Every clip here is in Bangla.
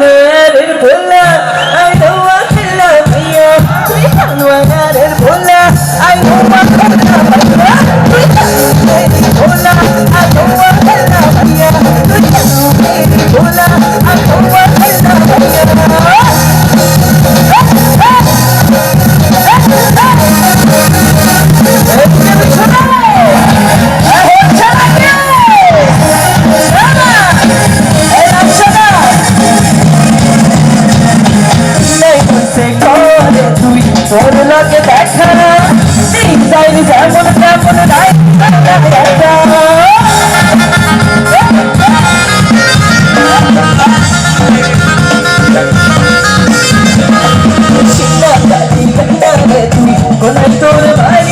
ويا للفلة أيوة كلا فيا ويا للفلة أيوة লগে দেখা। দিন যাইনি যেমন তেমন নাই তুই কোনাই তোর বাড়ি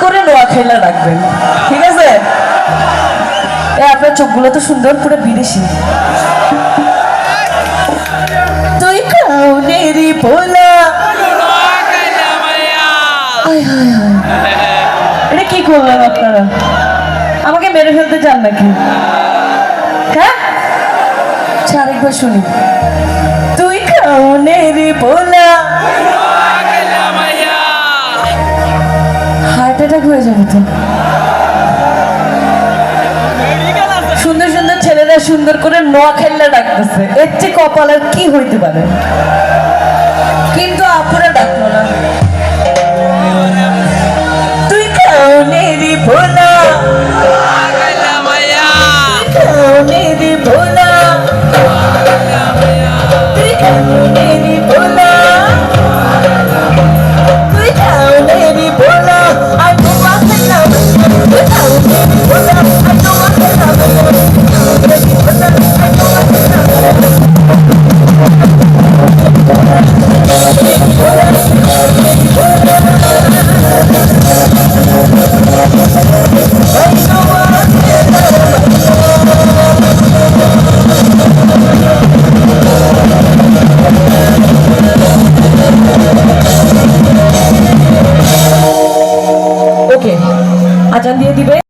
করে নোয়া খেলা রাখবেন ঠিক আছে? এ, আপনার চোখগুলো তো সুন্দর, পুরো বিদেশি। তুই পোলা এটা কি করলেন আপনারা? আমাকে মেরে ফেলতে চান নাকি? হ্যাঁ? আরেকবার শুনি। তুই কাউনেরি বলা সুন্দর করে নোয়াখাইলা ডাকতেছে। এর চেয়ে কপাল আর কি হইতে পারে? কিন্তু আপুরা ডাকলো না। তুই কাউনেরি ভোলা। কাউনেরি ভোলা। তুই